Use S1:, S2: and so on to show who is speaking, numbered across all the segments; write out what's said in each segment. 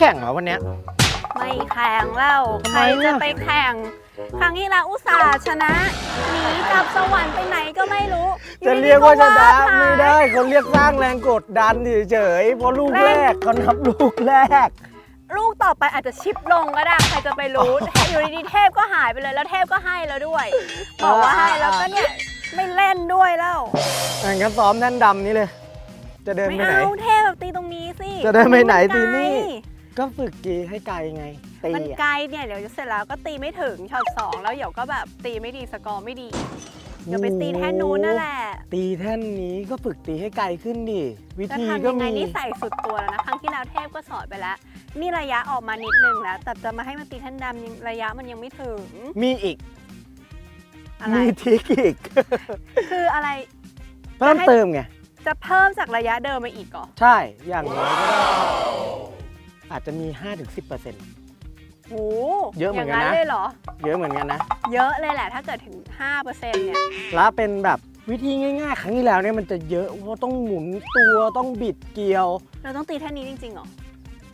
S1: แข่งเหรอวันเนี้ย
S2: ไม่แข่งแล้ว
S1: ทำ
S2: ใค
S1: ไม
S2: ร
S1: อะ
S2: จะไปแข่ง ครั้งที่แล้วอุตส่าห์ชนะหนีกลับสวรรค์ไปไหนก็ไม่รู้อ
S1: จะ
S2: ดีๆ
S1: เรียกว่าชนะ
S2: ก็
S1: ไม่ได้เขาเรียกสร้างแรงกดดันเฉยๆเพราะลูกแรกเขานับลูกแรก
S2: ลูกต่อไปอาจจะชิปลงก็ได้ใครจะไปรู้อยู่ดีๆเทพก็หายไปเลยแล้วเทพก็ให้แล้วด้วยบอกว่าให้แล้วก็เนี่ยไม่เล่นด้วยแล้ว
S1: งั้นซ้อมแน่นดำนี้เลย จะเดิน
S2: ไม่
S1: ไปไหน
S2: เอาเทพแบบตีตรงนี้สิ
S1: จะเดินไปไหน
S2: มั
S1: ตีนี่
S2: ไกล
S1: ก็ฝึกกีให้ไกลไงตี
S2: มัน
S1: อะ
S2: ไกลเนี่ยเดี๋ยวเสร็จแล้วก็ตีไม่ถึงช็อตสองแล้วเดี๋ยวก็แบบตีไม่ดีสกอร์ไม่ดี เดี๋ยวไปตีแท่นนู้นนั่นแหละ
S1: ตีแท่นนี้ก็ฝึกตีให้ไกลขึ้นดิวิ
S2: จะ
S1: ธี
S2: ทำ
S1: ก็
S2: ยังไง
S1: มี
S2: นี่ใส่สุดตัวแล้วนะครั้งที่แล้วเทพก็สอนไปแล้ว นี่ระยะออกมานิดนึงแล้ว แต่จะมาให้มันตีแท่นดำยังระยะมันยังไม่ถึง
S1: มีอีก
S2: อะไร
S1: มีทริกอีก
S2: คืออะไร
S1: เพิ่มเติมไง
S2: จะเพิ่มจากระยะเดิมมาอีกเหรอ
S1: ใช่อย่างน้อยก็ได้ อาจจะมี 5-10%
S2: โห
S1: เยอะเหมือนกันนะ
S2: ย่างเลยเหรอ
S1: เยอะเหมือนกันนะ
S2: เยอะเลยแหละ ถ้าเกิดถึง 5%เนี่ย
S1: แล้วเป็นแบบวิธีง่ายๆ ครั้งที่แล้วเนี่ยมันจะเยอะเพราะต้องหมุนตัวต้องบิดเกลียว
S2: เราต้องตีแท่นนี้จริงๆเหรอ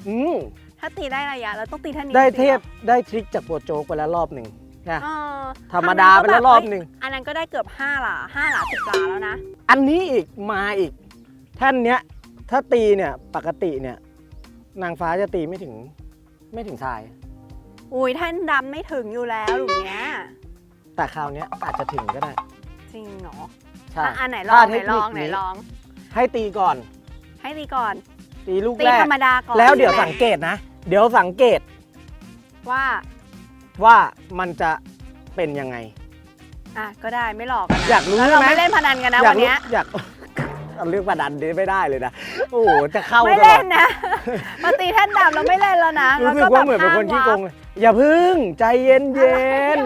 S1: อืม
S2: ถ้าตีได้ระยะเราต้องตีแท่นนี้
S1: ได้
S2: จริงๆ
S1: เท
S2: หร
S1: พ
S2: อ
S1: ได้ทริคจากโปรโจ๊กไปแล้วรอบหนึ่งนะ
S2: เออ
S1: ธรรมดาไปแล้วรอบหนึ่ง
S2: เฮ้ยอันนั้นก็ได้เกือบ5หลา5หลา10หลาแล้วนะ
S1: อันนี้อีกมาอีก แท่านเนี้ยถ้าตีเนี่ยปกติเนี่ย นางฟ้าจะตีไม่ถึง ไม่ถึงทราย
S2: อุ้ยแท่นดำไม่ถึงอยู่แล้วหลุมเนี้ย
S1: แต่คราวเนี้ยอาจจะถึงก็ได้
S2: จริงเหรอ
S1: ใช่
S2: อะอันไหนล
S1: ถ้า
S2: องไห
S1: เท
S2: น
S1: ค
S2: ล
S1: นิ
S2: อ
S1: ค
S2: งไหน
S1: นี้
S2: ลอง
S1: ให้ตีก่อน
S2: ให้ตีก่อน
S1: ตีลูก
S2: ตี
S1: แรก
S2: ธรรมดาก่อน
S1: แล้วเดี๋ยว
S2: ใช่ไหม
S1: สังเกตนะ เดี๋ยวสังเกต
S2: ว่า
S1: ว่ามันจะเป็นยังไง
S2: อะก็ได้ไม่หลอกกันนะ
S1: อยากรู้
S2: แล้วเรา
S1: ใช่ไหม
S2: ไม่เล่นพนันกันนะ
S1: อยา
S2: วั
S1: ก
S2: น
S1: รู้
S2: เนี้ย
S1: อยาก เอาเรื่องประดันนี้ไม่ได้เลยนะ โอ้โห จะเข้า
S2: ไม่
S1: ตล
S2: เล่
S1: อด
S2: นนะ มาตีแท่นดำเราไม่เล่นแล้วนะ
S1: รู้สึก
S2: แล้
S1: ว่าเหมือนเป็นคนขี้โกงเลย อย่าพึ่งใจเย็นเย็น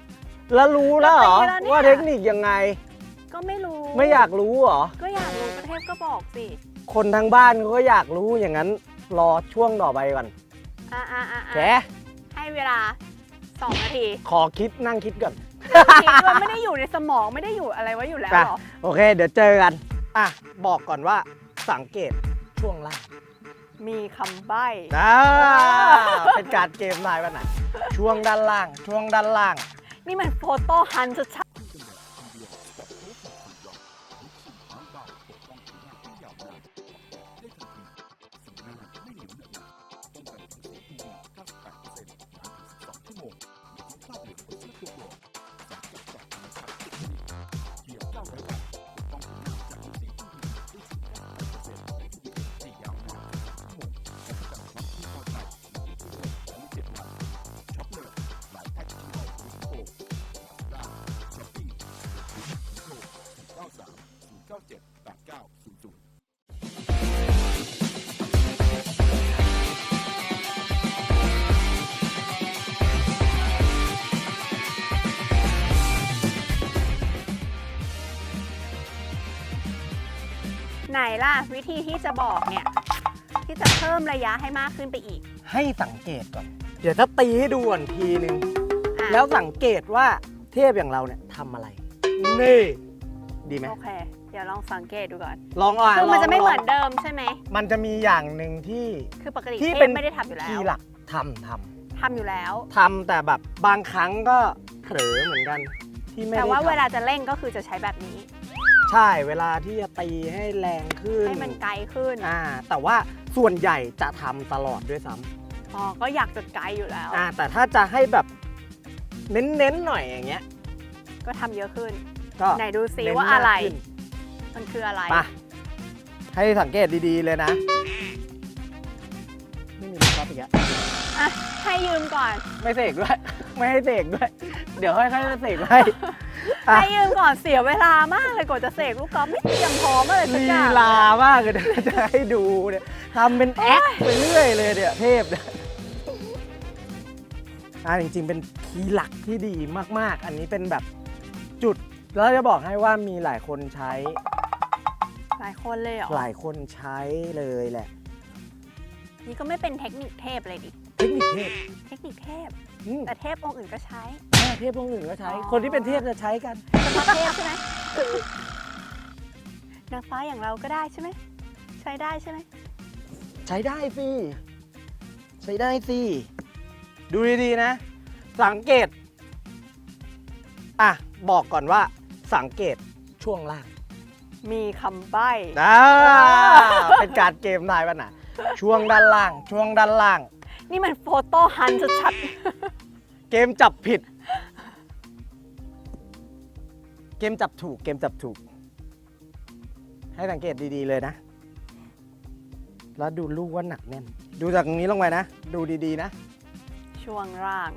S1: ๆแล้วรู้แล้วเหรอว่าเทคนิคยังไง
S2: ก็ไม่รู้
S1: ไม่อยากรู้เหรอ
S2: ก็อยากรู้ประเทศก็บอกสิ
S1: คนทางบ้านเขาก็อยากรู้อย่างนั้น รอช่วงต่อไปก่อน
S2: อะอะอะ
S1: แก
S2: อะให้เวลาสองนาที
S1: ขอคิดนั่งคิดก่อน
S2: คิดว่าไม่ได้อยู่ในสมองไม่ได้อยู่อะไรไว้อยู่แล้ว
S1: ไป
S2: หรอ
S1: โอเค เดี๋ยวเจอกัน อะ บอกก่อนว่าสังเกตช่วงล่าง
S2: มีคำใบ้
S1: อ่าเป็นการเกมลายวันไหนช่วงด้านล่าง ช่วงด้านล่าง
S2: นี่มันโฟโต้ฮัน ล่ะ วิธีที่จะบอกเนี่ย ที่จะเพิ่มระยะให้มากขึ้นไปอีก
S1: ให้สังเกตก่อน เดี๋ยวถ้าตีให้ดูก่อนทีนึง
S2: อะ
S1: แล้วสังเกตว่าเทพอย่างเราเนี่ยทำอะไร นี่ ดีไหม
S2: โอเค เดี๋ยวลองสังเกตดูก่อน
S1: ลองอะ
S2: คือมัน
S1: ลง
S2: จะไม่
S1: ลง
S2: เหมือนเดิมใช่ไหม
S1: มันจะมีอย่างหนึ่งที่
S2: คือปกติ
S1: ที่
S2: เท
S1: เป็
S2: พ
S1: น
S2: ไม่ได้ทำอยู่แล้
S1: ที
S2: ว
S1: หลักทำท
S2: ทำอยู่แล้วำ
S1: ทำแต่แบบบางครั้งก็เผลอเหมือนกันที่ไม่
S2: แต่
S1: ได้
S2: ว่า
S1: ทำ
S2: เวลาจะเร่งก็คือจะใช้แบบนี้
S1: ใช่เวลาที่จะตีให้แรงขึ้น
S2: ให้มันไกลขึ้น
S1: อ่าแต่ว่าส่วนใหญ่จะทำตลอดด้วยซ้ำ
S2: อ๋อก็อยากจะไกลอยู่แล้ว
S1: อ่าแต่ถ้าจะให้แบบเน้นๆหน่อยอย่างเงี้ย
S2: ก็ทำเยอะขึ้น
S1: ก็
S2: ไหนดูซิ
S1: เน้น
S2: ว่าอะไร
S1: มกขึ้น
S2: มันคืออะไร
S1: ไปให้สังเกตดีๆเลยนะไม่มีลูกกอล์ฟอีกแล้ว
S2: อะให้ยืมก่อน
S1: ไม่เสกด้วย ไม่ให้เสกด้วย เดี๋ยวค่อยๆเสกให้อะ
S2: ให้ยืมก่อนเสียเวลามากเลยกว่าจะเสกลูกกอล์ฟไม่เตรียมพร้อมอะไรสัก
S1: ลี
S2: อย่าง
S1: ลามากเลยเดี๋ยวจะให้ดูเนี่ยทำเป็นแอคไปเรื่อยเลยเนี่ยเทพเนี่ยอ่าจริงๆ เป็นคีย์หลักที่ดีมากๆ อันนี้เป็นแบบจุด แล้วจะบอกให้ว่ามีหลายคนใช้
S2: หลายคนเลยเหรอ
S1: หลายคนใช้เลยแหละ
S2: นี่ก็ไม่เป็นเทคนิคเทพเลยดิ
S1: เทคนิคเทพ
S2: เทคนิคเทพ
S1: อืม
S2: แต่เทพองค์อื่นก็ใช้
S1: อ่าเทพพวกอื่นก็ใช้
S2: อ๋อ
S1: คนที่เป็นเทพจะใช้กัน
S2: เฉพาะเทพใช่ไหมนางฟ้าอย่างเราก็ได้ใช่ไหมใช้ได้ใช่ไหม
S1: ใช้ได้สิใช้ได้สิดูดีๆนะ สังเกต อะ บอกก่อนว่า สังเกตช่วงล่าง
S2: มีคำใบ้
S1: อ่าเป็นการเกมนายวันน่ะช่วงด้านล่าง ช่วงด้านล่าง
S2: นี่มันโฟโต้ฮันชัด
S1: เกมจับผิด เกมจับถูก เกมจับถูก ให้สังเกตดีๆเลยนะ แล้วดูลูกว่าหนักแน่น ดูจากตรงนี้ลงไปนะ ดูดีๆนะ
S2: ๆช่วงล่าง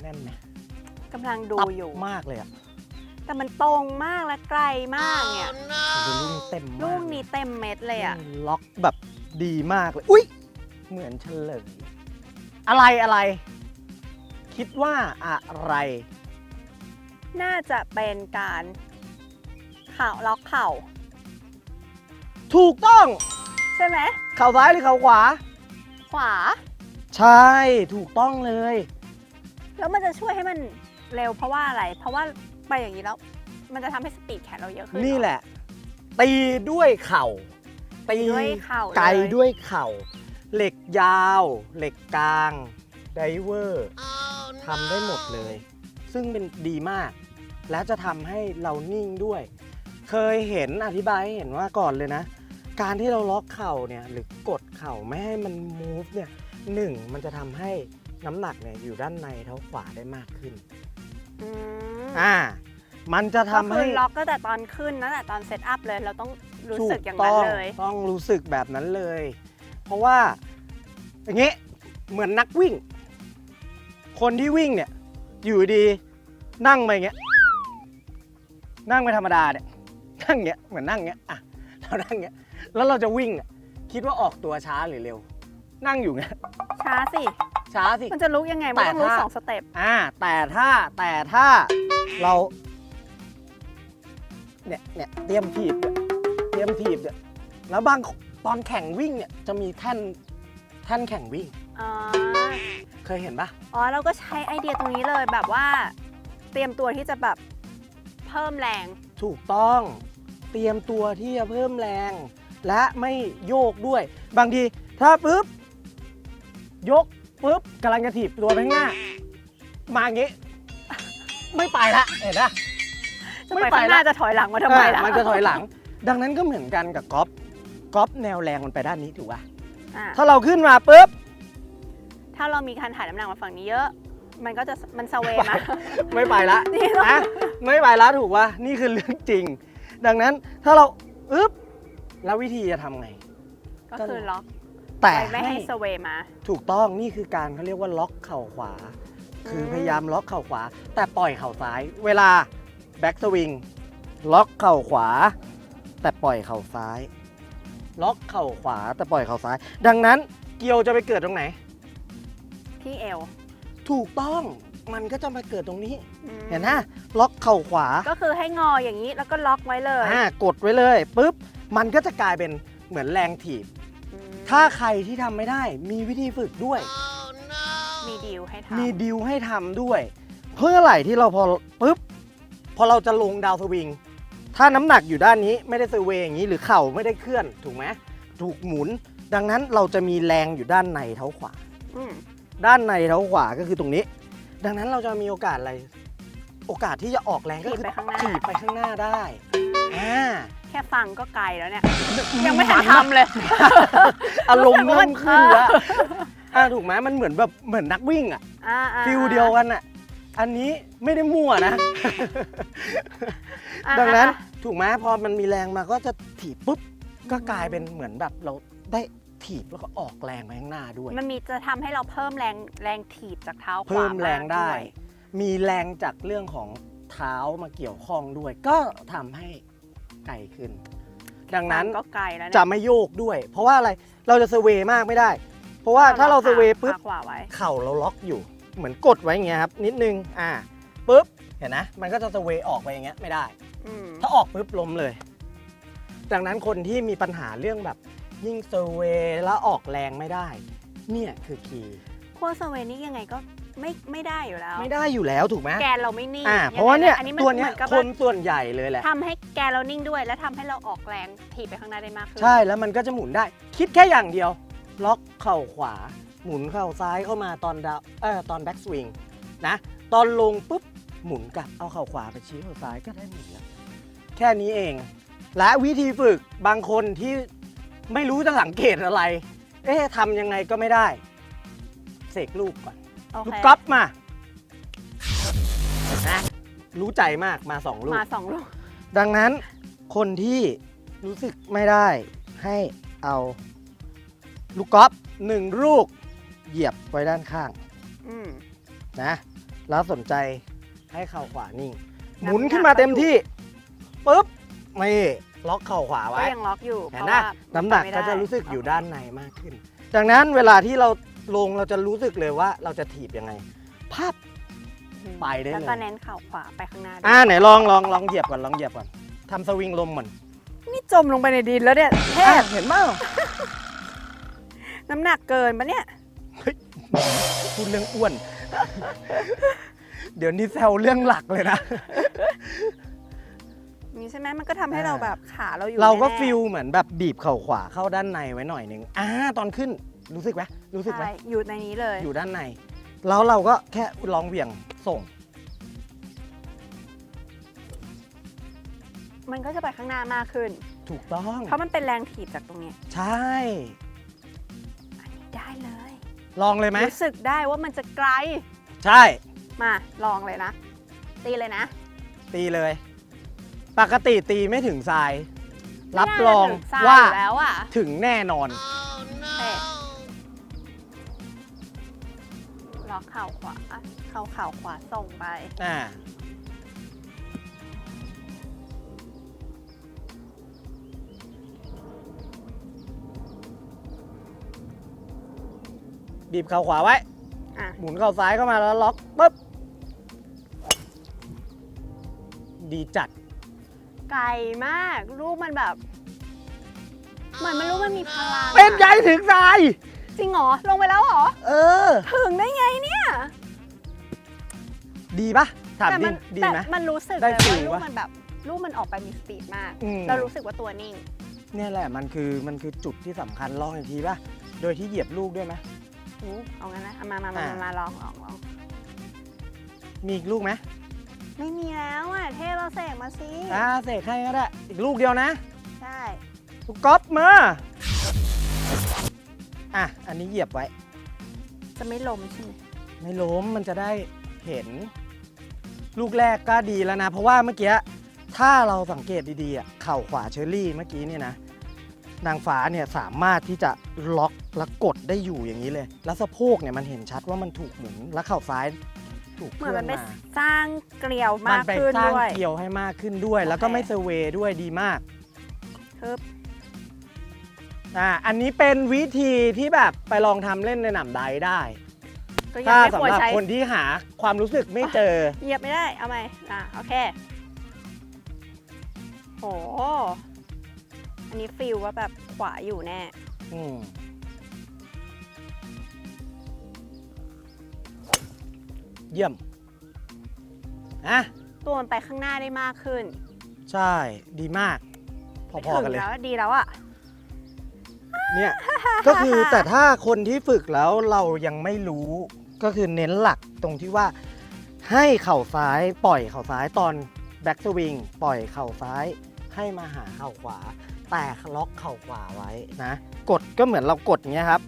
S1: แน่นไหม
S2: กำลังดู
S1: ตับ
S2: อยู่
S1: มากเลยอะ
S2: แต่มันตรงมากและไกลมากเนี่ย
S1: ดูลูกนี้เต็มมาก
S2: ลูกนี้เต็มเม็ดเลยอะ
S1: ล็อกแบบดีมากเลย อุ้ยเหมือนเฉลยอะไรอะไร คิดว่าอะไร
S2: น่าจะเป็นการเข่าล็อกเข่า
S1: ถูกต้อง
S2: ใช่ไหม
S1: เข่าซ้ายหรือเข่าขวา
S2: ขวา
S1: ใช่ถูกต้องเลย
S2: แล้วมันจะช่วยให้มันเร็วเพราะว่าอะไร เพราะว่า ไปอย่างนี้แล้ว มันจะทำให้สปีดแขนเราเยอะขึ้น
S1: นี่แหละ ตีด้วยเข่าตี
S2: ด้วยเข่า
S1: ไกล
S2: เลย
S1: ด้วยเข่า เหล็กยาว เหล็กกลางไดเวอร์ทำได้หมดเลย ซึ่งเป็นดีมาก แล้วจะทำให้เรานิ่งด้วย เคยเห็นอธิบายให้เห็นว่าก่อนเลยนะ การที่เราล็อกเข่าเนี่ยหรือกดเข่าไม่ให้มัน move เนี่ยหนึ่งมันจะทำให้น้ำหนักเนี่ยอยู่ด้านในเท้าขวาได้มากขึ้น
S2: อืม
S1: อ่า มันจะ
S2: ก็
S1: ทำ
S2: คื
S1: ให้
S2: อล็อกก็แต่ตอนขึ้นนะแต่ตอนเซตอัพเลย เราต้องรู้สึกอย่างนั้น
S1: ถู
S2: เลย
S1: ต้องรู้สึกแบบนั้นเลย เพราะว่าอย่างงี้เหมือนนักวิ่ง คนที่วิ่งเนี่ย อยู่ดีนั่งมาอย่างเงี้ย นั่งไปธรรมดาเนี่ย นั่งเงี้ยเหมือนนั่งเงี้ยอะเรานั่งเงี้ย แล้วเราจะวิ่งอะคิดว่าออกตัวช้าหรือเร็ว นั่งอยู่เงี้ย
S2: ช้าสิ
S1: ช้าสิ
S2: มันจะลุกยังไง มันต้องลุก
S1: แต่ถ้า
S2: สองสเต็ป
S1: อ่าแต่ถ้าแต่ถ้าเรา เนี่ยเนี่ยเตรียมถีบเนี่ยเตรียมถีบเนี่ยแล้วบางตอนแข่งวิ่งเนี่ยจะมีแท่นแท่นแข่งวิ่ง
S2: อ๋อ
S1: เคยเห็นปะ
S2: อ๋อ เราก็ใช้ไอเดียตรงนี้เลยแบบว่า เตรียมตัวที่จะแบบเพิ่มแรง
S1: ถูกต้องเตรียมตัวที่จะเพิ่มแรง และไม่โยกด้วย บางทีถ้าปุ๊บยก ปุ๊บกำลังจะถีบตัวไปข้างหน้า มาอย่างงี้ ไม่ไปละเห็นปะ
S2: จะไปข้างหน้าจะถอยหลังมาทำไมล่ะ
S1: เออมันจะถอยหลัง ดังนั้นก็เหมือนกันกับกอล์ฟกอล์ฟแนวแรงมันไปด้านนี้ถูกป่ะ
S2: อะ
S1: ถ้าเราขึ้นมาปุ๊บ
S2: ถ้าเรามีการถ่ายน้ำหนักมาฝั่งนี้เยอะ มันก็จะมันสเวย์มา
S1: ไม่ไปละ
S2: นี่ต้อง
S1: นะไม่ไปละถูกป่ะนี่คือเรื่องจริง ดังนั้นถ้าเราอึ๊บแล้ววิธีจะทำไง
S2: ก็คือล็อก
S1: แต่
S2: ไว้ไม่
S1: ให้
S2: ให้สเวย์มา
S1: ถูกต้องนี่คือการเขาเรียกว่าล็อกเข่าขวา คือ
S2: ม
S1: พยายามล็อกเข่าขวา แต่ปล่อยเข่าซ้าย เวลาแบ็กสวิงล็อกเข่าขวา แต่ปล่อยเข่าซ้าย ล็อกเข่าขวาแต่ปล่อยเข่าซ้าย ดังนั้นเกียวจะไปเกิดตรงไหน
S2: ที่เอว
S1: ถูกต้องมันก็จะมาเกิดตรงนี้
S2: อืม
S1: เห็นนะล็อกเข่าขวา
S2: ก็คือให้งออย่างนี้แล้วก็ล็อกไว้เลย
S1: อ่ากดไว้เลยปุ๊บมันก็จะกลายเป็นเหมือนแรงถีบ
S2: อืม
S1: ถ้าใครที่ทำไม่ได้มีวิธีฝึกด้วย
S2: มีดีลให้ทำ
S1: มีดิวให้ทำด้วย เพื่อไหร่ที่เราพอปุ๊บพอเราจะลงดาวสวิง ถ้าน้ำหนักอยู่ด้านนี้ไม่ได้เซอร์เวย์อย่างนี้หรือเข่าไม่ได้เคลื่อนถูกไหมถูกหมุน ดังนั้นเราจะมีแรงอยู่ด้านในเท้าขวา
S2: อืม
S1: ด้านในเท้าขวาก็คือตรงนี้ ดังนั้นเราจะมีโอกาสอะไร โอกาสที่จะออกแรงก็
S2: ถีบ
S1: คือ
S2: ไปข้างหน้า
S1: ถีบไปข้างหน้าได้อ่า
S2: แค่ฟังก็ไกลแล้วเนี่ย ยังไม่ทันทำเลย
S1: อารมณ์
S2: รู้
S1: เริ่
S2: สึ
S1: ม
S2: กว่า
S1: ขึ้นแล้วอ่าถูกไหมมันเหมือนแบบเหมือนนักวิ่งอะ
S2: อ่าอ่า
S1: ฟิลเดียวกันอะ อันนี้ไม่ได้มั่วนะ
S2: อ่า
S1: ดังนั้น
S2: อ่า
S1: ถูกไหมพอมันมีแรงมาก็จะถีบปุ๊บ ก็กลายเป็นเหมือนแบบเราได้ถีบแล้วก็ออกแรงไปข้างหน้าด้วย
S2: มันมีจะทำให้เราเพิ่มแรงแรงถีบจากเท้าขวา
S1: เพิ่มแรงได้า
S2: กวย
S1: มีแรงจากเรื่องของเท้ามาเกี่ยวข้องด้วย ก็ทำให้ ไกลขึ้น ดังนั้น
S2: ฟัก็ไกลแล้ว
S1: จะ
S2: เนี่ย
S1: ไม่โยกด้วย เพราะว่าอะไรเราจะเซเวย์มากไม่ได้ เพราะว่าถ้าเราเซเวย์ปุ๊บ
S2: ขาขวาไว้
S1: เข่าเราล็อกอยู่ เหมือนกดไว้อย่างเงี้ยครับ นิดนึงอ่าปุ๊บเห็นนะ มันก็จะสเวย์ออกไปอย่างเงี้ยไม่ได้
S2: อืม
S1: ถ้าออกปุ๊บล้มเลย ดังนั้นคนที่มีปัญหาเรื่องแบบ ยิ่งเซเวย์แล้วออกแรงไม่ได้ เนี่ยคือคีย์
S2: ขั้วสเวย์นี่ยังไงก็ ไม่ไม่ได้อยู่แล้ว
S1: ไม่ได้อยู่แล้วถูกไหม
S2: แกนเราไม่นิ่ง
S1: อ่า
S2: ยังไง
S1: เพราะว่าเนี่ย
S2: อันนี้มัน
S1: ตัวเนี้ย
S2: หมือกับ
S1: ค
S2: ว่าน
S1: ส่วนใหญ่เลยแหละ
S2: ทำให้แกนเรานิ่งด้วย และทำให้เราออกแรงถีบไปข้างหน้าได้มากขึ้น
S1: ใช่แล้วมันก็จะหมุนได้ คิดแค่อย่างเดียว ล็อกเข่าขวา หมุนเข่าซ้ายเข้ามาตอนดาวเออตอนแบ็กสวิงนะ ตอนลงปุ๊บ หมุนกลับเอาเข่าขวาไปชี้เข่าซ้ายก็ได้หมุนแล้วแค่นี้เอง และวิธีฝึกบางคนที่ไม่รู้จะสังเกตอะไร เอ๊ะทำยังไงก็ไม่ได้ เสกลูกก่อน
S2: โอ
S1: ลู
S2: เค
S1: กก๊อฟมานะรู้ใจมากมาสองลูก
S2: มาสองลูก
S1: ดังนั้นคนที่รู้สึกไม่ได้ให้เอาลูกกอล์ฟหนึ่งลูกเหยียบไว้ด้านข้าง
S2: อืม
S1: นะแล้วสนใจให้เข่าขวานิ่งห
S2: น้ำ
S1: มุนขึ้นมาเต็มที่ปุ๊บนี่ล็อกเข่าขวา
S2: ก็
S1: ไว้
S2: ยังล็อกอยู่
S1: เห็
S2: เพ
S1: น
S2: ราะ
S1: นะ
S2: ว่า
S1: น้ำหนัก
S2: ไม่
S1: ก็
S2: ได้
S1: จะรู้สึกอยู่
S2: โเค
S1: ด้านในมากขึ้น ดังนั้นเวลาที่เรา ลงเราจะรู้สึกเลยว่าเราจะถีบยังไงภาพ
S2: อืม
S1: ไปได้เลย
S2: แล้วก็เน้นเข่าขวาไปข้างหน้าด้วย
S1: อ่าไหนลองลองลองเหยียบก่อนลองเหยียบก่อนทำสวิงลมก่อน
S2: นี่จมลงไปในดินแล้วเนี่ยเท
S1: อะ
S2: พ
S1: เห็นเปล่า
S2: น้ำหนักเกินปะเนี่ย
S1: พูดเรื่องอ้วน เดี๋ยวนี้แซวเรื่องหลักเลยนะ
S2: นี่ใช่ไหมมันก็ทำให้
S1: อ่า
S2: เราแบบขาเราอยู่
S1: เราก็
S2: แน่ๆ
S1: ฟิลเหมือนแบบบีบเข่าขวาเข้าด้านในไว้หน่อยหนึ่งอ่าตอนขึ้น รู้สึกไหมรู้สึกไหม
S2: ใช่อยู่ในนี้เลย
S1: อยู่ด้านใน แล้วเราก็แค่ลองเหวี่ยงส่ง
S2: มันก็จะไปข้างหน้ามากขึ้น
S1: ถูกต้อง
S2: เพราะมันเป็นแรงถีบจากตรงเนี้ย
S1: ใช่
S2: อันนี้ได้เลย
S1: ลองเลยไหม
S2: รู้สึกได้ว่ามันจะไกล
S1: ใช่
S2: มาลองเลยนะ ตีเลยนะ
S1: ตีเลย ปกติตีไม่ถึงทราย รับรอง
S2: ไม่น่จะถึทย
S1: ว่า
S2: อยู่แล้วอะ
S1: ถึงแน่นอน
S2: เอ๊ะ ล็อกเข่าขวา เข่าเข่าขวาส่งไป
S1: อ่า บีบเข่าขวาไว้
S2: อะ
S1: หมุนเข่าซ้ายเข้ามาแล้วล็อกปุ๊บ ดีจัด
S2: ไกลมากลูกมันแบบ เหมือนมันรู้มันมีพลังอะ
S1: เป็นใหญ่ถึงทราย
S2: จริงเหรอ ลงไปแล้วเหรอ
S1: เออ
S2: ถึงได้ไงเนี่ย
S1: ดีปะถาม
S2: แต่
S1: ดิ
S2: มัน
S1: ดี
S2: แต่
S1: ไหม
S2: มันรู้สึก
S1: ได้
S2: เลย
S1: ฟิ
S2: ว่า
S1: ล
S2: ลูก
S1: ปะ
S2: มันแบบลูกมันออกไปมีสปีดมาก
S1: อืม
S2: เรารู้สึกว่าตัวนิ่ง
S1: เนี่ยแหละมันคือมันคือจุดที่สำคัญลองอีกทีป่ะโดยที่เหยียบลูกด้วยไหม
S2: อู้เอางั้นนะเอามามามา
S1: อะ
S2: มามาลองลองลอง
S1: มีอีกลูกไหม
S2: ไม่มีแล้วอะ เทพเราเสกมาสิ
S1: อ่าเสกให้ก็ได้อีกลูกเดียวนะ
S2: ใช่
S1: ลูกก๊อฟมา อะ อันนี้เหยียบไว้
S2: จะไม่ล้มใช่ไหม
S1: ไม่ล้มมันจะได้เห็น ลูกแรกก็ดีแล้วนะ เพราะว่าเมื่อกี้ถ้าเราสังเกตดีๆอะเข่าขวาเชอรี่เมื่อกี้เนี่ยนะ นางฟ้าเนี่ยสามารถที่จะล็อกและกดได้อยู่อย่างนี้เลย แล้วสะโพกเนี่ยมันเห็นชัดว่ามันถูกหมุนและเข่าซ้ายถูก
S2: เห
S1: เค
S2: มือน
S1: ลื่อ
S2: มันนไป
S1: มา
S2: สร้างเกลียว
S1: มั
S2: มาก
S1: ไป
S2: ขึ้น
S1: สร้าง
S2: ด้วย
S1: เกลียวให้มากขึ้นด้วย แล้วก็
S2: โอเค
S1: ไม่เซเวย์ด้วยดีมาก
S2: ทึบ
S1: อ่าอันนี้เป็นวิธีที่แบบไปลองทำเล่นในหนำไดได้
S2: ก็ยัง
S1: ถ้า
S2: ไม่คว
S1: สำ
S2: ร
S1: หรับ
S2: ใช้
S1: คนที่หาความรู้สึกไม่เจอ
S2: เหยียบไม่ได้ เอาไหมอะโอเค โห อันนี้ฟิลว่าแบบขวาอยู่แน่
S1: อืมเยี่ยมอะ
S2: ตัวมันไปข้างหน้าได้มากขึ้น
S1: ใช่ดีมาก พอๆกัน
S2: ถึง
S1: เลย
S2: แล้วดีแล้วอะ
S1: เนี่ยก็คือแต่ถ้าคนที่ฝึกแล้วเรายังไม่รู้ก็คือเน้นหลักตรงที่ว่า ให้เข่าซ้ายปล่อยเข่าซ้ายตอนแบ็กสวิงปล่อยเข่าซ้ายให้มาหาเข่าขวา แต่ล็อกเข่าขวาไว้นะ กดก็เหมือนเรากดอย่างเงี้ยครับ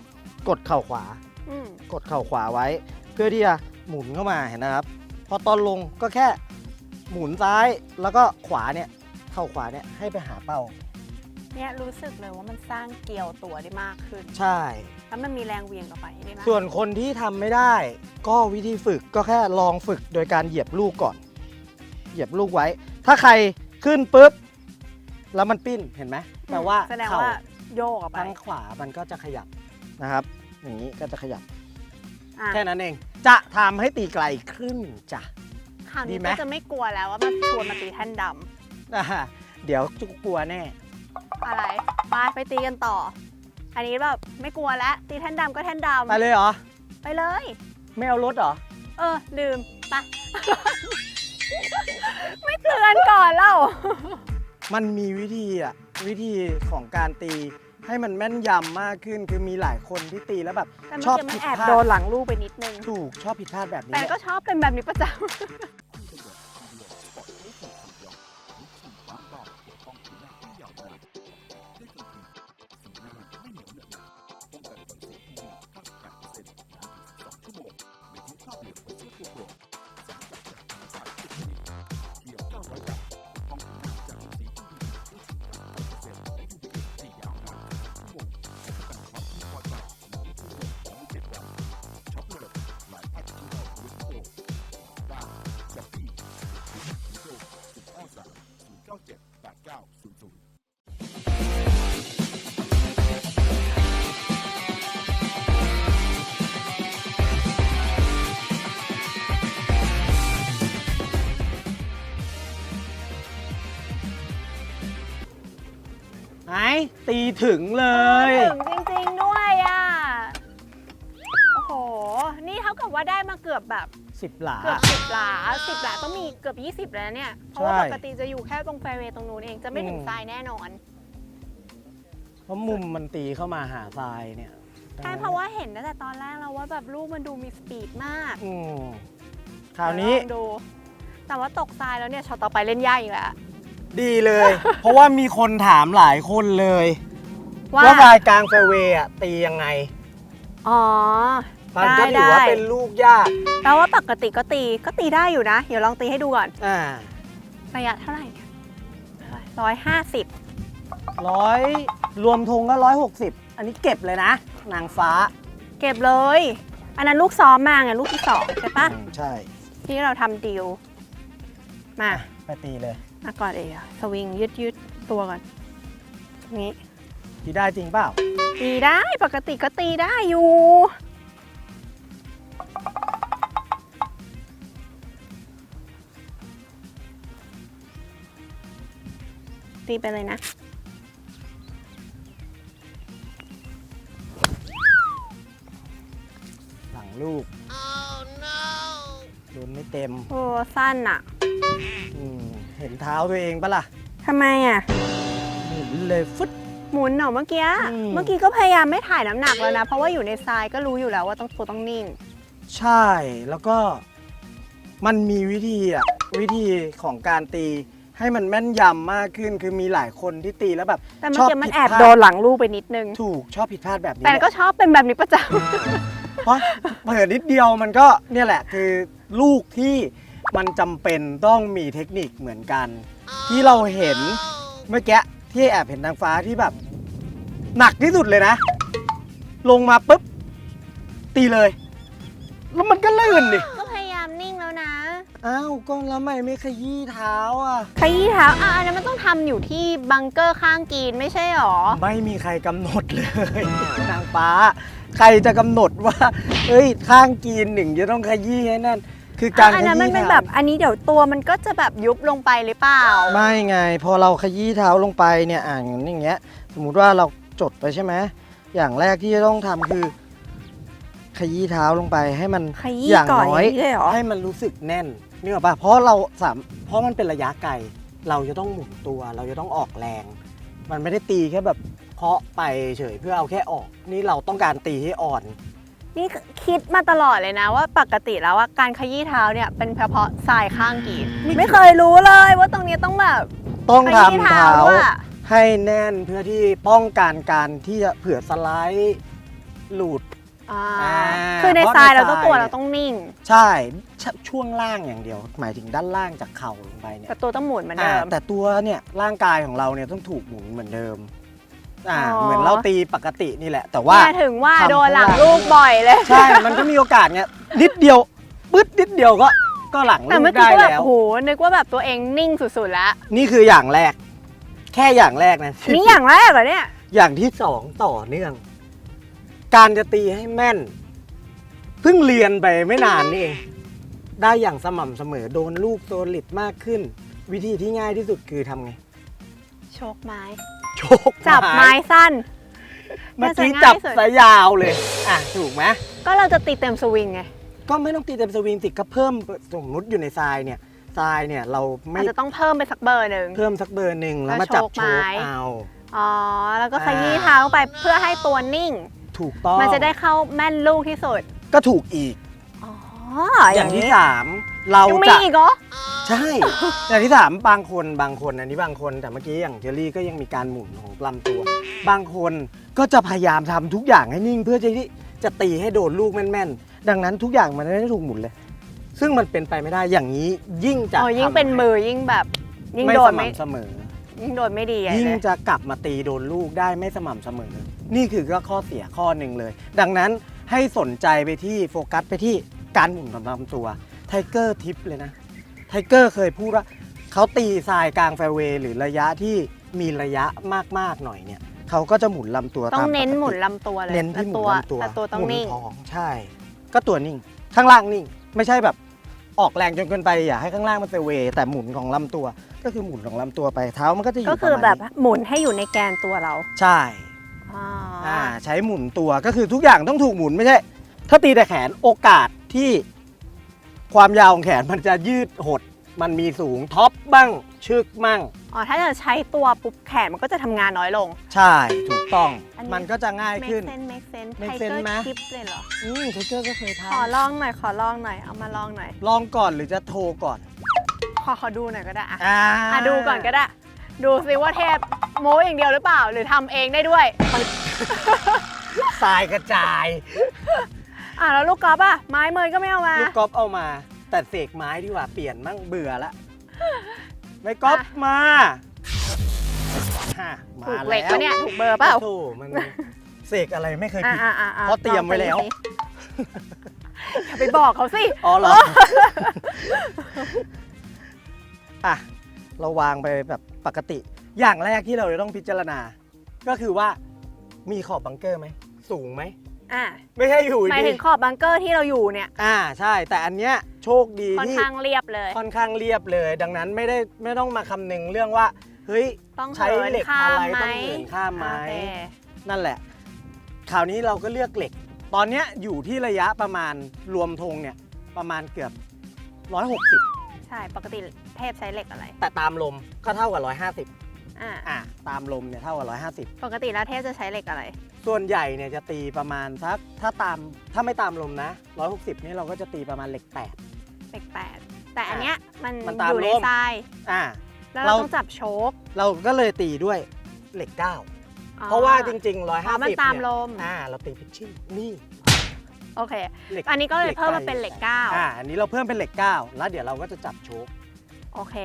S1: กดเข่าขวา
S2: อืม
S1: กดเข่าขวาไว้ เพื่อที่จะหมุนเข้ามาเห็นนะครับ พอตอนลงก็แค่หมุนซ้ายแล้วก็ขวาเนี่ยเข่าขวาเนี่ยให้ไปหาเป้า
S2: เนี่ยรู้สึกเลยว่ามันสร้างเกลียวตัวได้มากขึ้น
S1: ใช่
S2: แล้วมันมีแรงเหวียงออกไปได้มาก
S1: ส่วนคนที่ทำไม่ได้ ก็วิธีฝึกก็แค่ลองฝึกโดยการเหยียบลูกก่อน เหยียบลูกไว้ ถ้าใครขึ้นปุ๊บ แล้วมันปิ้นเห็นไหมแปลว่า
S2: แสดง
S1: เข่า
S2: ว่าโยกออกไป
S1: ทางขวามันก็จะขยับนะครับ อย่างนี้ก็จะขยับ
S2: อะ
S1: แค่นั้นเอง จะทำให้ตีไกลขึ้นจ้ะ
S2: คราว
S1: ดี
S2: นี้
S1: ไหม
S2: ก็จะไม่กลัวแล้วว่ามันชวนมาตีแท่นด
S1: อ่าเดี๋ยวจุกกลัวแน่ำ
S2: อะไรไปไปตีกันต่อ อันนี้แบบไม่กลัวแล้วตีแท่นดำก็แท่นดำ
S1: ไปเลยเหรอ
S2: ไปเลย
S1: ไม่เอารถเหรอ
S2: เออ ลืมไปะไม่เตือนก่อนเล่า
S1: มันมีวิธีอะวิธีของการตีให้มันแม่นยำมากขึ้นคือมีหลายคนที่ตีแล้วแบบ
S2: แต่เมื่
S1: ช
S2: อ
S1: อบ
S2: กี้มั
S1: ผิ
S2: น
S1: ด
S2: แอบ
S1: พลา
S2: โดน
S1: ด
S2: หลังลูกไปนิดนึง
S1: ถูกชอบผิดพลาดแบบนี้
S2: แต่
S1: แหละ
S2: ก็ชอบเป็นแบบนี้ประจำ
S1: ไหนตีถึงเลย
S2: ถึงจริงๆด้วยอะ โอ้โห นี่เท่ากับว่าได้มาเกือบแบบ
S1: สิบหลา
S2: เกือบสิบหลาสิบหลาต้องมีเกือบยี่สิบแล้วเนี่ย เพราะว่า
S1: ใช่
S2: ปกติจะอยู่แค่ตรงแฟร์เวย์ตรงนู้นเอง จะไม่ถึง
S1: อืม
S2: ทรายแน่นอน
S1: เพราะมุมมันตีเข้ามาหาทรายเนี่ย
S2: ใช่เพราะว่าเห็นตั้งแต่ตอนแรกแล้วว่าแบบลูกมันดูมีสปีดมาก
S1: อืมคราวนี้
S2: เดี๋ยลองดู แต่ว่าตกทรายแล้วเนี่ยช็อตต่อไปเล่นยากอีกแล้ว
S1: ดีเลย เพราะว่ามีคนถามหลายคนเลย
S2: ว่า
S1: ว่าทรายกลางแฟร์เวย์อะตียังไง
S2: อ๋อ
S1: มันก็
S2: ได้
S1: ถือว่า
S2: ได้
S1: เป็นลูกยาก
S2: แปลว่าปกติก็ตีก็ตีได้อยู่นะ เดี๋ยวลองตีให้ดูก่อน
S1: อ่า
S2: ระยะเท่าไหร่ร้อยห้าสิบ
S1: ร้อยรวมธงก็ร้อยหกสิบอันนี้เก็บเลยนะ นางฟ้า
S2: เก็บเลย อันนั้นลูกซ้อมมาไงลูกที่สองใช่ปะ
S1: อืมใช่
S2: ที่เราทำดีลมา
S1: ไปตีเลย
S2: มาก่อนเองอะสวิงยืดยืดตัวก่อนนี้
S1: ตีได้จริงเปล่า
S2: ตีได้ปกติก็ตีได้อยู่ ตีไปเลยนะ
S1: หลังลูกโดนไม่เต็ม
S2: โอ้สั้นอะ
S1: อืม เห็นเท้าตัวเองปะล่ะ
S2: ทำไมอะ
S1: เห็นเลยฟึด
S2: หมุนเหรอเมื่อกี้
S1: อืม
S2: เมื่อกี้ก็พยายามไม่ถ่ายน้ำหนักแล้วนะ เพราะว่าอยู่ในทรายก็รู้อยู่แล้วว่าต้องตัวต้องนิ่ง
S1: ใช่แล้วก็มันมีวิธีอะวิธีของการตี ให้มันแม่นยำมากขึ้นคือมีหลายคนที่ตีแล้วแบบ
S2: แต่เมื่
S1: ช
S2: อ
S1: อบ
S2: กี้มัน
S1: ผิด
S2: แอบ
S1: พลา
S2: โดนหลังลูกไปนิดนึง
S1: ถูกชอบผิดพลาดแบบนี้
S2: แต่ก็ชอบเป็นแบบนี้ประจ
S1: เพราะเผลอนิดเดียวมันก็เนี่ยแหละคือลูกที่ มันจำเป็นต้องมีเทคนิคเหมือนกัน ที่เราเห็นเมื่อกี้ที่แอบเห็นนางฟ้าที่แบบ หนักที่สุดเลยนะ ลงมาปุ๊บ ตีเลย แล้วมันก็ลื่นดิำ
S2: ก็พยายามนิ่งแล้วนะ
S1: อ้าวก็แล้วทำไมไม่ขยี้เท้าอะ
S2: ขยี้เท้าอะอันนั้นมันต้องทำอยู่ที่บังเกอร์ข้างกรีนไม่ใช่หรอ
S1: ไม่มีใครกำหนดเลย นางฟ้า ใครจะกำหนดว่า เอ้ย ข้างกีนหนึ่งจะต้องขยี้ให้นั่น คือการ
S2: อัน
S1: ข
S2: นั้นมัน
S1: ยี้
S2: เป็น
S1: เท้า
S2: แบบอันนี้เดี๋ยวตัวมันก็จะแบบยุบลงไปหรือเปล่า
S1: ไม่ไง พอเราขยี้เท้าลงไปเนี่ยอ่านอย่างเงี้ย สมมุติว่าเราจดไปใช่ไหมอย่างแรกที่จะต้องทำคือ ขยี้เท้าลงไปให้มัน
S2: ขยี้
S1: อย่าง
S2: ก่อน
S1: น้อย
S2: อย่างนี้เลยเหรอ
S1: ให้มันรู้สึกแน่นนี่หรอกปะเพราะเราสามเพราะมันเป็นระยะไกลเราจะต้องหมุนตัว เราจะต้องออกแรง มันไม่ได้ตีแค่แบบเคาะไปเฉยเพื่อเอาแค่ออก นี่เราต้องการตีให้อ่อน
S2: นี่คิดมาตลอดเลยนะว่าปกติแล้วว่าการขยี้เท้าเนี่ยเป็นเฉพาะทรายข้างกรีน
S1: ไม่
S2: ไม่เคยรู้เลยว่าตรงนี้ต้องแบบ
S1: ต้อง
S2: ขยี้
S1: ทำเท้า
S2: อะ
S1: ให้แน่นเพื่อที่ป้องกันการที่จะเผื่อสไลด์หลุด
S2: อ่า
S1: อ่า
S2: คือใน
S1: เพราะ
S2: ทราย
S1: ใน
S2: เราต้อง
S1: ทราย
S2: ตัวเราต้องนิ่ง
S1: ใช่ชช่วงล่างอย่างเดียว หมายถึงด้านล่างจากเข่าลงไปเนี่ย
S2: แต่ตัวต้องหมุนเหมือนเดิ
S1: อ่ามแต่ตัวเนี่ยร่างกายของเราเนี่ยต้องถูกหมุนเหมือนเดิม อ่า
S2: อ๋อ
S1: เหมือนเราตีปกตินี่แหละ แต่ว่า
S2: เนี่ยถึงว่า
S1: ทำ
S2: โดนหลัง
S1: ข้างล่าง
S2: ลูกบ่อยเลย
S1: ใช่ มันก็มีโอกาสเนี่ยนิดเดียวปึ๊ดนิดเดียวก็ก็หลัง
S2: แต่
S1: ลู
S2: เมื่
S1: ก
S2: อกี้
S1: ได้
S2: ก็แบบ
S1: แล้ว
S2: โหนึกว่าแบบตัวเองนิ่งสุดๆแล้ว
S1: นี่คืออย่างแรก แค่อย่างแรกนะ
S2: นี่อย่างแรกเหรอเนี่ย
S1: อย่างที่สองต่อเนื่อง การจะตีให้แม่น เพิ่งเรียนไปไม่นานนี่เองได้อย่างสม่ำเสมอโดนลูกโซลิดมากขึ้น วิธีที่ง่ายที่สุดคือทำไง
S2: โชคไม้
S1: โชก
S2: จับไม้สั้น
S1: เมื่อกี้
S2: น่าจะง่าย
S1: จับ
S2: ที่สุด
S1: สายยาวเลย อะ ถูกไหม
S2: ก็เราจะตีเต็มสวิงไง
S1: ก็ไม่ต้องตีเต็มสวิงสิก็เพิ่มสมมติอยู่ในทรายเนี่ยทรายเนี่ยเราไม่
S2: อาจจะต้องเพิ่มไปสักเบอร์หนึ่ง
S1: เพิ่มสักเบอร์หนึ่งแล้ว
S2: แล้ว
S1: มาจับ
S2: โช
S1: โช
S2: ก
S1: ก
S2: ไม้
S1: เอา
S2: อ๋อ แล้วก็ขยี้
S1: อ่า
S2: เท้าไปเพื่อให้ตัวนิ่ง
S1: ถูกต้อง
S2: มันจะได้เข้าแม่นลูกที่สุด
S1: ก็ถูกอีก
S2: อ๋อ
S1: อ
S2: อย่าง
S1: ที่
S2: นี้
S1: สาม เรา
S2: ยังมี
S1: จะ
S2: อีกเหรอ
S1: ใช่อย่างที่สามบางคนบางคนอันนี้บางคนแต่เมื่อกี้อย่างเจอรี่ก็ยังมีการหมุนของลำตัว บางคนก็จะพยายามทำทุกอย่างให้นิ่ง เพื่อที่จะตีให้โดนลูกแม่นๆ ดังนั้นทุกอย่างมันไม่ได้ถูกหมุนเลย ซึ่งมันเป็นไปไม่ได้อย่างนี้ยิ่งจะ
S2: อ๋อ ยิ่ง
S1: ทำ
S2: เป็นมือยิ่งแบบ ยิ่ง
S1: ไม่
S2: โด
S1: ส
S2: นไม่
S1: ม่ำเสมอ
S2: ยิ่งโดนไม่ดีอะ
S1: ยิ่ง
S2: เลย
S1: จะกลับมาตีโดนลูกได้ไม่สม่ำเสมอ นี่คือก็ข้อเสียข้อหนึ่งเลย ดังนั้นให้สนใจไปที่โฟกัสไปที่การหมุนของลำตัว ไทเกอร์ทิปเลยนะไทเกอร์เคยพูดว่าเขาตีทรายกลางแฟร์เวย์หรือระยะที่มีระยะมากๆหน่อยเนี่ยเขาก็จะหมุนลำตัว
S2: ต้อง
S1: ตาม
S2: เน้น
S1: ปกติ
S2: หมุนลำตัวเลย
S1: เน้นที่หมุนลำตัว
S2: แต่ตัวต้อง
S1: หมุ
S2: นิ่ง
S1: ท้องใช่ ก็ตัวนิ่ง ข้างล่างนิ่ง ไม่ใช่แบบออกแรงจนเกินไปอย่าให้ข้างล่างมันเซเวย์แต่หมุนของลำตัว ก็คือหมุนของลำตัวไปเท้ามันก็จะอยู่
S2: ก็คือ
S1: ประมาณ
S2: แบบ
S1: นี้
S2: หมุนให้อยู่ในแกนตัวเรา
S1: ใช่
S2: อ๋ออ
S1: อ่าใช้หมุนตัวก็คือทุกอย่างต้องถูกหมุนไม่ใช่ ถ้าตีแต่แขนโอกาสที่ ความยาวของแขนมันจะยืดหด มันมีสูงท็อปบ้างชึกมั่ง
S2: อ๋อถ้าจะใช้ตัวปุ๊บแขนมันก็จะทำงานน้อยลง
S1: ใช่ถูกต้อง
S2: อันนี้
S1: มันก็จะง่าย
S2: make
S1: ขึ้น
S2: sense make sense
S1: make
S2: ไท
S1: sense
S2: เกอร์
S1: ไหม
S2: คลิปเลยเหรอ
S1: อืมเทเจอร์ก็เคยท
S2: ขอลองหน่อยขอลองหน่อยเอามาลองหน่อยำ
S1: ลองก่อนหรือจะโทรก่อน
S2: ขอขอดูหน่อยก็ได้อะ
S1: อ่า
S2: อะดูก่อนก็ได้ ดูซิว่าเทพโม้อย่างเดียวหรือเปล่า หรือทำเองได้ด้วย
S1: ทรายกระจาย
S2: อะแล้วลูกกอล์ฟอะไม้เมยก็ไม่เอามา
S1: ลูกกอล์ฟเอามา แต่เสกไม้ดีกว่าเปลี่ยนมั่งเบื่อละไม่กอล์ฟ
S2: อะ
S1: มาฮะมา
S2: ถูกเหล็ก
S1: แว
S2: ปะเนี่ยถูกเบอร์เปล่า
S1: โธ่มันเสกอะไรไม่เคย
S2: อะ
S1: ผิด
S2: อะอะอะ
S1: เพราะเตรียมไว้แล้ว
S2: องสิอย่าไปบอกเขาสิ
S1: อ๋อเหรออะเราวางไปแบบปกติ อย่างแรกที่เราจะต้องพิจารณา ก็คือว่ามีขอบบังเกอร์ไหม สูงไหม
S2: อะ
S1: ไม่ใช่อยู่
S2: หมาย
S1: ดี
S2: ถึงขอบบังเกอร์ที่เราอยู่เนี่ย
S1: อ่าใช่ แต่อันเนี้ยโชคดี
S2: ค่อน
S1: ที่
S2: ข้างเรียบเลย
S1: ค่อนข้างเรียบเลย ดังนั้นไม่ได้ไม่ต้องมาคำนึงเรื่องว่า เฮ้ย
S2: ต้อง
S1: ใช้
S2: เหิน
S1: เหล็ก
S2: ข้า
S1: อะ
S2: ม
S1: ไร
S2: ไหม
S1: ต้องเหินข้ามไหม
S2: โอเค
S1: นั่นแหละ คราวนี้เราก็เลือกเหล็ก ตอนเนี้ยอยู่ที่ระยะประมาณรวมธงเนี่ยประมาณเกือบ 160
S2: ใช่ปกติเทพใช้เหล็กอะไร
S1: แต่ตามลมก็เท่ากับ 150
S2: อะ
S1: อะตามลมเนี่ยเท่ากับ
S2: ปกติแล้วเทพจะใช้เหล็กอะไร
S1: 150ส่วนใหญ่เนี่ยจะตีประมาณสักถ้าตามถ้าไม่ตามลมนะ 160 นี่เราก็จะตีประมาณเหล็ก
S2: เหล็กแปดแต่อันเนี้ยมัน
S1: มันตาม
S2: อยู่ใน
S1: ร่ม
S2: ทราย
S1: 8อะ
S2: แล้ว
S1: เรา
S2: เรา ต้องจับโชค
S1: เราก็เลยตีด้วยเหล็ก9
S2: อ๋อ
S1: เพราะว่าจริงๆ
S2: อ๋อ
S1: 150
S2: มันตาม
S1: เนี่ย
S2: ลม
S1: อ่าเราตีพิชชิ่งนี่
S2: โอเค
S1: เหล็ก
S2: อันนี้ก็เลย
S1: ห
S2: เพิ่มมาเป็นเหล็กเก้า
S1: อ่าอันนี้เราเพิ่มเป็นเหล็ก9แล้วเดี๋ยวเราก็จะจับโชค
S2: โอเค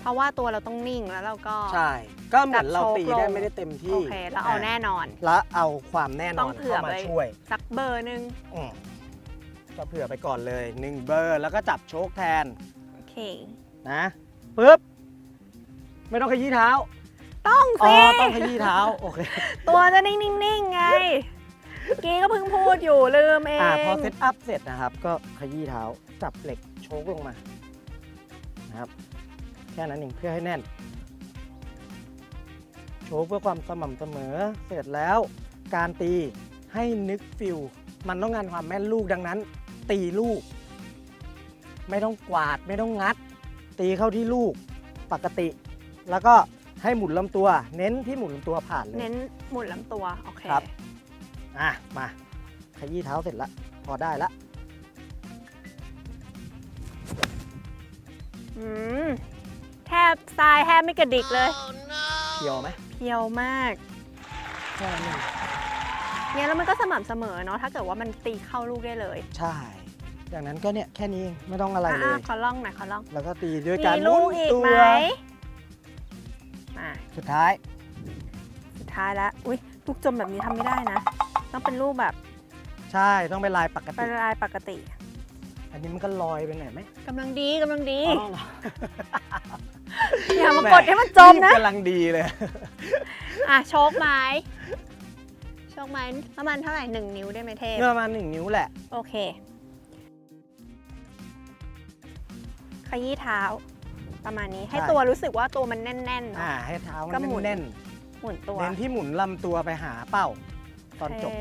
S2: เพราะว่าตัวเราต้องนิ่งแล้วเราก็
S1: ใช่ ก็เหมือนเรา
S2: จับโชค
S1: ตีได้
S2: ลง
S1: ไม่ได้เต็มที่
S2: โอเคแล้วเอาแน่นอน
S1: แล้วเอาความแน่น
S2: ต้
S1: อ
S2: อง
S1: น
S2: เผื่อ
S1: เข้ามา
S2: ไว้
S1: ช่วย
S2: สักเบอร์หนึ่ง
S1: อืมก็เผื่อไปก่อนเลย1เบอร์แล้วก็จับโชคแทน
S2: โอเค
S1: นะปึ๊บไม่ต้องขยี้เท้า
S2: ต้อง
S1: อ๋อ
S2: สิ
S1: ต้องขยี้เท้าโอเค
S2: ตัวจะนิ่งๆๆไงเมื่อกี้ก็เพิ่งพูดอยู่ลืมเอ
S1: อ่าง พอเซตอัพเสร็จนะครับ ก็ขยี้เท้าจับเหล็กโชคลงมานะครับแค่นั้นเองเพื่อให้แน่น โชคเพื่อความสม่ำเสมอ เสร็จแล้วการตีให้นึกฟิลมันต้องการความแม่นลูกดังนั้น ตีลูก ไม่ต้องกวาดไม่ต้องงัด ตีเข้าที่ลูกปกติ แล้วก็ให้หมุนลำตัว เน้นที่หมุนลำตัวผ่านเลย
S2: เน้นหมุนลำตัว โอเค
S1: ครับ อะ มา ขยี้เท้าเสร็จละพอได้ละ
S2: อืมแท บทรายแทบไม่กระดิกเลย
S1: เพียวไหม
S2: เพียวมาก
S1: แค่นั้นเอง
S2: เนี่ยแล้วมันก็สม่ำเสมอเนาะถ้าเกิดว่ามันตีเข้าลูกได้เลย
S1: ใช่อย่างนั้นก็เนี่ยแค่นี้เองไม่ต้องอะไรเล
S2: อะ
S1: ย
S2: ขอลองหน่อยขอลอง
S1: แล้วก็ตีด้วยการ
S2: มี
S1: หมุ
S2: ลู
S1: น
S2: กอีก
S1: ตัว
S2: ไหมมา
S1: สุดท้าย
S2: สุดท้ายแล้วอุ้ยลูกจมแบบนี้ทำไม่ได้นะ ต้องเป็นลูกแบบ
S1: ใช่ต้องเป็นลายปก
S2: เป็
S1: ติ
S2: นลายปกติ
S1: อันนี้มันก็ลอยไปหน่อยไหม
S2: กำลังดีกำลังดี
S1: อ๋อเหรอ
S2: อย่ามากดให้มันจมนะ
S1: กำลังดีเลย
S2: อะโชคไหมโชคไหมประมาณเท่าไหร่หนึ่งนิ้วได้ไหมเทพ
S1: ประมาณหนึ่งนิ้วแหละ
S2: โอเค ขยี้เท้า ประมาณนี้ให้ตัวรู้สึกว่าตัวมันแน่นๆเนาะ
S1: อ่า ให้เท้า
S2: ก็หมุน
S1: แน่น
S2: หมุนตัว
S1: เน้นที่หมุนลำตัวไปหาเป้า ตอนจบ
S2: เ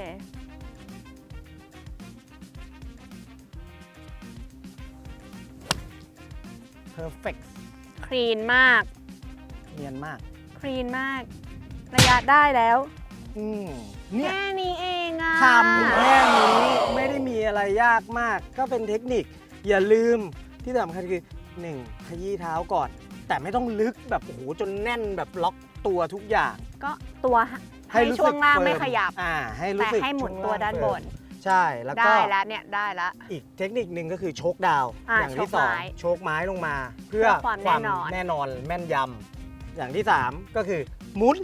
S2: เพ
S1: อร์เฟก
S2: คลีนมาก
S1: เนียนมาก
S2: คลีนมาก ระยะได้แล้ว
S1: อืมเนี่ย
S2: แค่นี้เองอะ
S1: ทำแค่นี้ไม่ได้มีอะไรยากมาก ก็เป็นเทคนิค อย่าลืมที่สำคัญคือ 1. ขยี้เท้าก่อน แต่ไม่ต้องลึกแบบโอ้โหจนแน่นแบบล็อกตัวทุกอย่าง
S2: ก็ตัวให้
S1: รู้
S2: ช่ว
S1: สึ
S2: ง
S1: ก
S2: ล่าง
S1: เฟิร์
S2: ไม่ขยับ
S1: อ่า ให้รู้
S2: แต่
S1: สึก
S2: ให้หมุน
S1: ช่ง
S2: ตัว
S1: ล่ง
S2: ด้านบน
S1: เฟิร์ม ใช่แล้วก็
S2: ได้แล้วเนี่ยได้แล้ว
S1: อีกเทคนิคหนึ่งก็คือโชกดาวน์
S2: อ่า
S1: อย่างที่
S2: โช
S1: ส
S2: ก
S1: อง
S2: ไม้
S1: โชกไม้ลงมา เพื่อ
S2: เพื่อความแน่นอน
S1: แน่นอนแม่นยำอย่างที่สามก็คือหมุน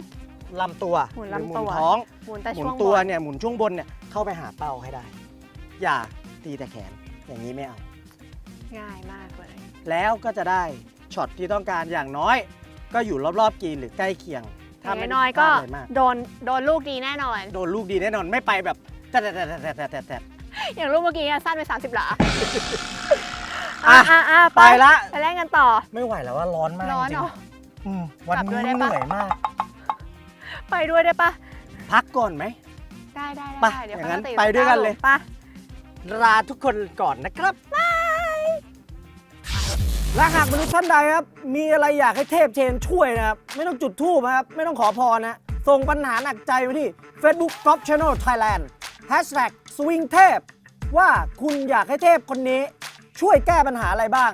S1: ลำตัว
S2: หมุน
S1: รือหมุ
S2: ลำตั
S1: น
S2: ว
S1: ท้อง
S2: หมุนแต่
S1: หมุ
S2: ช่
S1: น
S2: วง
S1: ตัว
S2: บน
S1: เนี่ยหมุนช่วงบนเนี่ยเข้าไปหาเป้าให้ได้ อย่าตีแต่แขนอย่างนี้ไม่เอา
S2: ง่ายมากเลย
S1: แล้วก็จะได้ช็อตที่ต้องการอย่างน้อย ก็อยู่รอบๆกรีนหรือใกล้เคียง
S2: อย่าง
S1: ไม่
S2: น้อยๆก็
S1: พลาดอะไรมาก
S2: โดนโดนลูกดีแน่นอน
S1: โดนลูกดีแน่นอนไม่ไปแบบ แต่แต่แต่แต่แต่แต่แต่
S2: อย่างลูกเมื่อกี้อะสั้นไป 30 หลา
S1: อะ
S2: อะอะ
S1: ไปละ
S2: ไปเล่นกันต่อ
S1: ไม่ไหวแล้วว่าร้อนมาก
S2: ร้อน
S1: จริ
S2: เห
S1: ง
S2: รอ
S1: ๆอืมวัน
S2: กลับด้
S1: นี้
S2: วยได้
S1: เห
S2: ปะ
S1: นื่อยมาก
S2: ไปด้วยได้ปะ
S1: พักก่อนไหม
S2: ได้ได้
S1: ไป
S2: ได้เดี๋ยว
S1: อย่างนั้นไปด้วยกันเลย
S2: ไป
S1: ลาทุกคนก่อนนะครับและหากมนุษย์ท่านใดครับ มีอะไรอยากให้เทพเชนช่วยนะครับ ไม่ต้องจุดทูบนะครับ ไม่ต้องขอพรนะ ส่งปัญหาหนักใจมาที่ Facebook top channel thailand g o p Channel Thailand Hashtag Swing เทพว่าคุณอยากให้เทพคนนี้ช่วยแก้ปัญหาอะไรบ้าง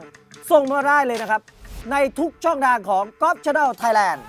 S1: ส่งมาได้เลยนะครับ ในทุกช่องทางของ g o p Channel Thailand